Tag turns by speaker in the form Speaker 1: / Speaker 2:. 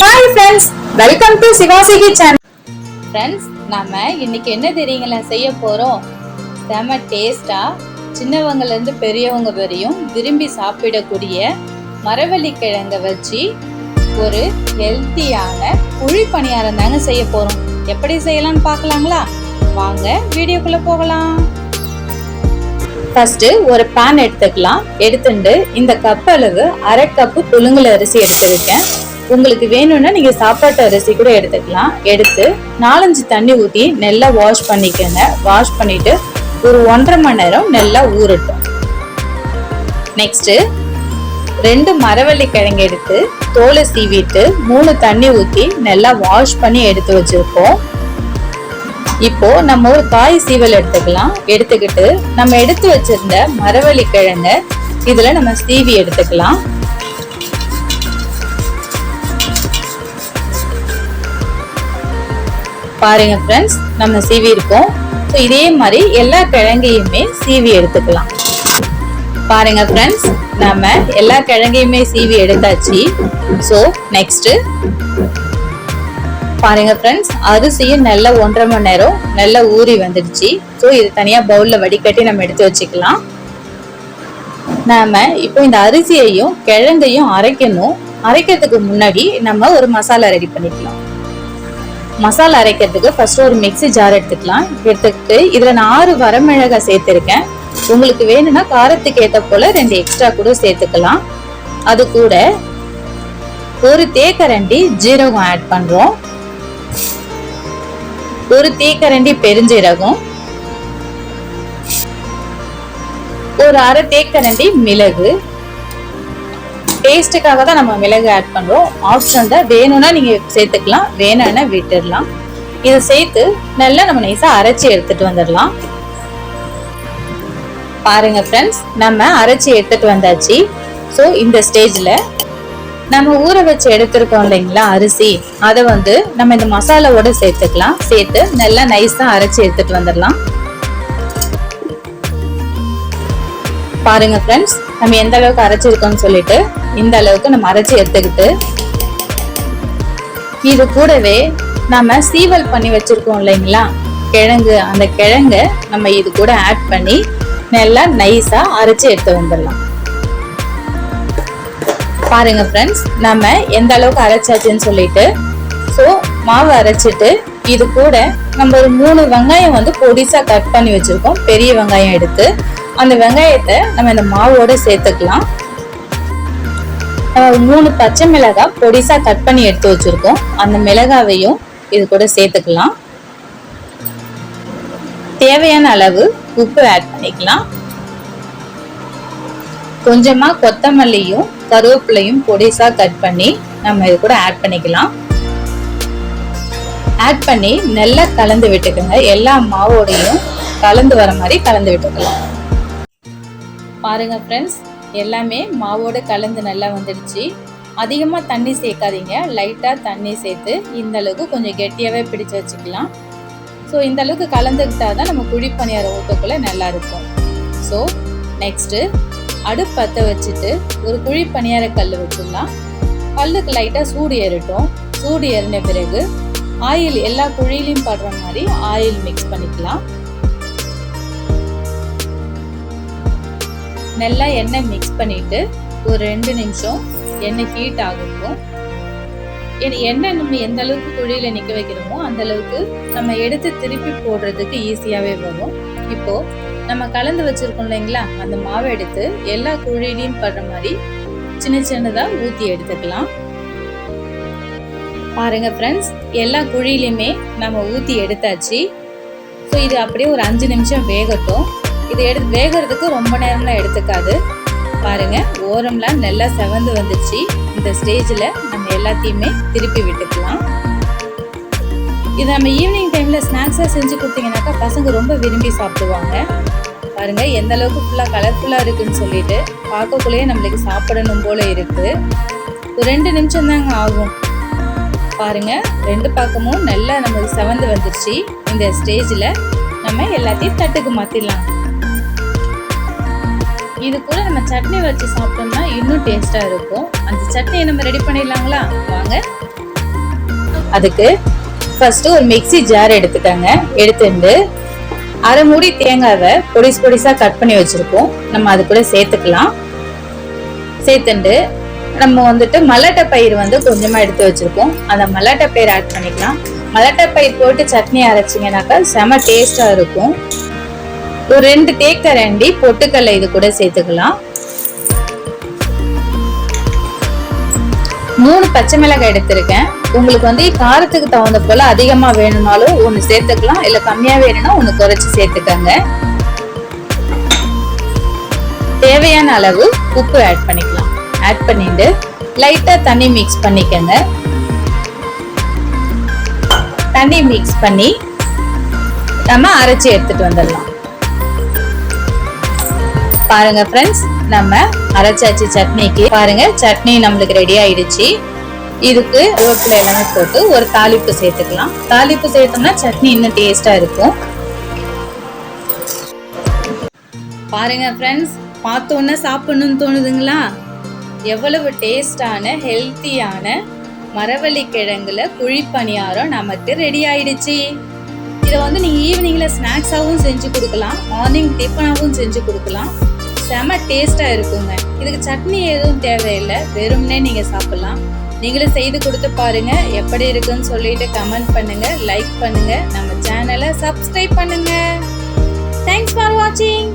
Speaker 1: Hi friends welcome to சிவாசிகி channel
Speaker 2: friends நம்ம இன்னைக்கு என்ன தெரியுங்களா செய்ய போகிறோம் செம டேஸ்டாக சின்னவங்கலேருந்து பெரியவங்க வரையும் விரும்பி சாப்பிடக்கூடிய மரவள்ளி கிழங்கை வச்சு ஒரு ஹெல்த்தியான குழி பணியாரம் தாங்க செய்ய போகிறோம் எப்படி செய்யலாம்னு பார்க்கலாங்களா? வாங்க வீடியோக்குள்ளே போகலாம். ஃபஸ்ட்டு ஒரு பேன் எடுத்துக்கலாம். எடுத்துட்டு இந்த கப் அளவு அரை கப்பு புழுங்கல் அரிசி எடுத்துருக்கேன். உங்களுக்கு வேணும்னா நீங்க சாப்பாட்டு அரிசி கூட எடுத்துக்கலாம். எடுத்து நாலஞ்சு தண்ணி ஊற்றி நல்லா வாஷ் பண்ணிக்கோங்க. வாஷ் பண்ணிட்டு ஒரு ஒன்றரை மணி நேரம் நல்லா ஊறட்டும். நெக்ஸ்ட் ரெண்டு மரவள்ளி கிழங்கு எடுத்து தோலை சீவிட்டு மூணு தண்ணி ஊற்றி நல்லா வாஷ் பண்ணி எடுத்து வச்சிருக்கோம். இப்போ நம்ம ஒரு காய் சீவல் எடுத்துக்கலாம். எடுத்துக்கிட்டு நம்ம எடுத்து வச்சிருந்த மரவள்ளி கிழங்க இதுல நம்ம சீவி எடுத்துக்கலாம். பாருங்க ஃப்ரெண்ட்ஸ் நம்ம சீவி இருக்கோம். ஸோ இதே மாதிரி எல்லா கிழங்கையுமே சீவி எடுத்துக்கலாம். பாருங்க ஃப்ரெண்ட்ஸ் நம்ம எல்லா கிழங்கையுமே சீவி எடுத்தாச்சு. ஸோ நெக்ஸ்ட் பாருங்க ஃப்ரெண்ட்ஸ் அரிசியும் நல்லா ஒன்றரை மணி நேரம் நல்லா ஊறி வந்துடுச்சு. ஸோ இது தனியாக பவுலில் வடிகட்டி நம்ம எடுத்து வச்சுக்கலாம். நாம இப்போ இந்த அரிசியையும் கிழங்கையும் அரைக்கணும். அரைக்கிறதுக்கு முன்னாடி நம்ம ஒரு மசாலா ரெடி பண்ணிக்கலாம். மசாலா அரைக்கிறதுக்கு ஃபர்ஸ்ட் ஒரு மிக்ஸி ஜார் எடுத்துக்கலாம். எடுத்துக்கிட்டு இதில் நான் ஆறு வரமிளகாய் சேர்த்துருக்கேன். உங்களுக்கு வேணும்னா காரத்துக்கு ஏற்ற போல் ரெண்டு எக்ஸ்ட்ரா கூட சேர்த்துக்கலாம். அது கூட ஒரு தேக்கரண்டி ஜீரகம் ஆட் பண்ணுறோம் ஒரு தேக்கரண்டி பெருஞ்சீரகம். ஒரு அரை தேக்கரண்டி மிளகு. டேஸ்ட்டுக்காக தான் நம்ம மிளகு ஆட் பண்ணுறோம் ஆப்ஷன் தான் வேணும்னா நீங்கள் சேர்த்துக்கலாம் வேணும்னா விட்டுடலாம். இதை சேர்த்து நல்லா நம்ம நைஸாக அரைச்சி எடுத்துகிட்டு வந்துடலாம். பாருங்க ஃப்ரெண்ட்ஸ் நம்ம அரைச்சி எடுத்துகிட்டு வந்தாச்சு. ஸோ இந்த ஸ்டேஜில் நம்ம ஊற வச்சு எடுத்திருக்கோம் இல்லைங்களா அரிசி. அதை வந்து நம்ம இந்த மசாலாவோட சேர்த்துக்கலாம். சேர்த்து நல்லா நைஸாக அரைச்சி எடுத்துகிட்டு வந்துடலாம். பாருங்க ஃப்ரெண்ட்ஸ் நம்ம எந்த அளவுக்கு அரைச்சிருக்கோம்னு சொல்லிட்டு இந்த அளவுக்கு நம்ம அரைச்சி எடுத்துக்கிட்டு இது கூடவே நம்ம சீவல் பண்ணி வச்சிருக்கோம் இல்லைங்களா? கிழங்கு அந்த கிழங்க நம்ம இது கூட ஆட் பண்ணி நல்லா நைஸா அரைச்சி எடுத்து வந்துடலாம். பாருங்க ஃப்ரெண்ட்ஸ் நம்ம எந்த அளவுக்கு அரைச்சாச்சுன்னு சொல்லிட்டு ஸோ மாவு அரைச்சிட்டு இது கூட நம்ம ஒரு மூணு வெங்காயம் வந்து பொடிசா கட் பண்ணி வச்சிருக்கோம். பெரிய வெங்காயம் எடுத்து அந்த வெங்காயத்தை நம்ம இந்த மாவோட சேர்த்துக்கலாம். மூணு பச்சை மிளகாய் பொடிசா கட் பண்ணி எடுத்து வச்சிருக்கோம். அந்த மிளகாவையும் இது கூட சேர்த்துக்கலாம். தேவையான அளவு உப்பு ஆட் பண்ணிக்கலாம். கொஞ்சமா கொத்தமல்லியும் கருவேப்பிலையும் பொடிசா கட் பண்ணி நம்ம இது கூட ஆட் பண்ணிக்கலாம். ஆட் பண்ணி நல்லா கலந்து விட்டுக்கோங்க. எல்லா மாவோடையும் கலந்து வர மாதிரி கலந்து விட்டுக்கலாம். பாருங்க ஃப்ரெண்ட்ஸ் எல்லாமே மாவோடு கலந்து நல்லா வந்துடுச்சு. அதிகமாக தண்ணி சேர்க்காதீங்க. லைட்டாக தண்ணி சேர்த்து இந்த அளவுக்கு கொஞ்சம் கெட்டியாகவே பிடிச்சு வச்சுக்கலாம். ஸோ இந்த அளவுக்கு கலந்துக்கிட்டா தான் நம்ம குழி பணியாரம் ஊற்றக்குள்ள நல்லா இருக்கும். ஸோ நெக்ஸ்ட்டு அடுப்பு பற்ற வச்சுட்டு ஒரு குழி பணியார கல் வச்சிடலாம் கல்லுக்கு லைட்டாக சூடு ஏறட்டும். சூடு ஏறின பிறகு ஆயில் எல்லா குழியிலையும் படுற மாதிரி ஆயில் மிக்ஸ் பண்ணிக்கலாம். நல்லா எண்ணெய் மிக்ஸ் பண்ணிட்டு ஒரு ரெண்டு நிமிஷம் எண்ணெய் ஹீட் ஆகட்டும் எண்ணெய் நம்ம எந்த அளவுக்கு குழியில் நிற்க வைக்கிறோமோ அந்த அளவுக்கு நம்ம எடுத்து திருப்பி போடுறதுக்கு ஈஸியாகவே வரும். இப்போ நம்ம கலந்து வச்சிருக்கோம் இல்லைங்களா? அந்த மாவை எடுத்து எல்லா குழியிலையும் படுற மாதிரி சின்ன சின்னதாக ஊற்றி எடுத்துக்கலாம். பாருங்க ஃப்ரெண்ட்ஸ் எல்லா குழியிலையுமே நம்ம ஊற்றி எடுத்தாச்சு. ஸோ இது அப்படியே ஒரு அஞ்சு நிமிஷம் வேகட்டும். இது எடுத்து வேகிறதுக்கு ரொம்ப நேரம்லாம் எடுத்துக்காது. பாருங்கள் ஓரம்லாம் நல்லா செவந்து வந்துச்சு இந்த ஸ்டேஜில் நம்ம எல்லாத்தையுமே திருப்பி விட்டுக்கலாம். இது நம்ம ஈவினிங் டைமில் ஸ்நாக்ஸாக செஞ்சு கொடுத்தீங்கன்னாக்கா பசங்க ரொம்ப விரும்பி சாப்பிடுவாங்க. பாருங்கள் எந்த அளவுக்கு ஃபுல்லாக கலர்ஃபுல்லாக இருக்குன்னு சொல்லிட்டு பார்க்கக்குள்ளேயே நம்மளுக்கு சாப்பிடணும் போல் இருக்குது ஒரு ரெண்டு நிமிஷம் தாங்க ஆகும். பாருங்க ரெண்டு பக்கமும் நல்லா நம்மளுக்கு செவந்து வந்துருச்சு. இந்த ஸ்டேஜில் நம்ம எல்லாத்தையும் தட்டுக்கு மாற்றிடலாம் இது கூட நம்ம சட்னி வச்சு சாப்பிட்டோம்னா இன்னும் டேஸ்ட்டாக இருக்கும். அந்த சட்னியை நம்ம ரெடி பண்ணிடலாங்களா? வாங்க. அதுக்கு ஃபஸ்ட்டு ஒரு மிக்ஸி ஜார் எடுத்துக்கோங்க. எடுத்துட்டு அரை மூடி தேங்காவை பொடிஸ் பொடிசாக கட் பண்ணி வச்சுருக்கோம். நம்ம அது கூட சேர்த்துக்கலாம். சேர்த்துண்டு நம்ம வந்துட்டு மல்லாட்டை பயிர் வந்து கொஞ்சமாக எடுத்து வச்சுருக்கோம். அந்த மல்லாட்டை பயிர் ஆட் பண்ணிக்கலாம். மல்லாட்டை பயிர் போட்டு சட்னி அரைச்சிங்கனாக்கா செம டேஸ்ட்டாக இருக்கும். ஒரு ரெண்டு தேக்கரண்டி பொட்டுக்கல்லை இது கூட சேர்த்துக்கலாம். மூணு பச்சை மிளகாய் எடுத்திருக்கேன். உங்களுக்கு வந்து காரத்துக்கு தகுந்த போல அதிகமா வேணும்னாலும் ஒன்று சேர்த்துக்கலாம். இல்லை கம்மியா வேணும்னா ஒன்று குறைச்சி சேர்த்துக்கங்க. தேவையான அளவு உப்பு ஆட் பண்ணிக்கலாம். ஆட் பண்ணிட்டு லைட்டா தண்ணி மிக்ஸ் பண்ணிக்கங்க. தண்ணி மிக்ஸ் பண்ணி நம்ம அரைச்சி எடுத்துட்டு வந்துடலாம். பாருங்க ஃப்ரெண்ட்ஸ் நம்ம அரைச்சாச்சு சட்னிக்கு. பாருங்க சட்னி நம்மளுக்கு ரெடி ஆயிடுச்சு. இதுக்கு ரோட்டில் எல்லாமே போட்டு ஒரு தாளிப்பு சேர்த்துக்கலாம். தாளிப்பு சேர்த்தோம்னா சட்னி இன்னும் டேஸ்டாக இருக்கும். பாருங்க ஃப்ரெண்ட்ஸ் பார்த்தோன்னே சாப்பிடணும்னு தோணுதுங்களா? எவ்வளவு டேஸ்டான ஹெல்த்தியான மரவள்ளி கிழங்குல குழிப்பணியாரம் நமக்கு ரெடி ஆயிடுச்சு. இதை வந்து நீங்கள் ஈவினிங்கில் ஸ்நாக்ஸாகவும் செஞ்சு கொடுக்கலாம். மார்னிங் டிஃபனாகவும் செஞ்சு கொடுக்கலாம். செம டேஸ்ட்டாக இருக்குங்க. இதுக்கு சட்னி எதுவும் தேவையில்லை. வெறும்னே நீங்கள் சாப்பிட்லாம். நீங்களும் செய்து கொடுத்து பாருங்க. எப்படி இருக்குன்னு சொல்லிட்டு கமெண்ட் பண்ணுங்க. லைக் பண்ணுங்க. நம்ம சேனலை சப்ஸ்கிரைப் பண்ணுங்க. தேங்க்ஸ் ஃபார் வாட்சிங்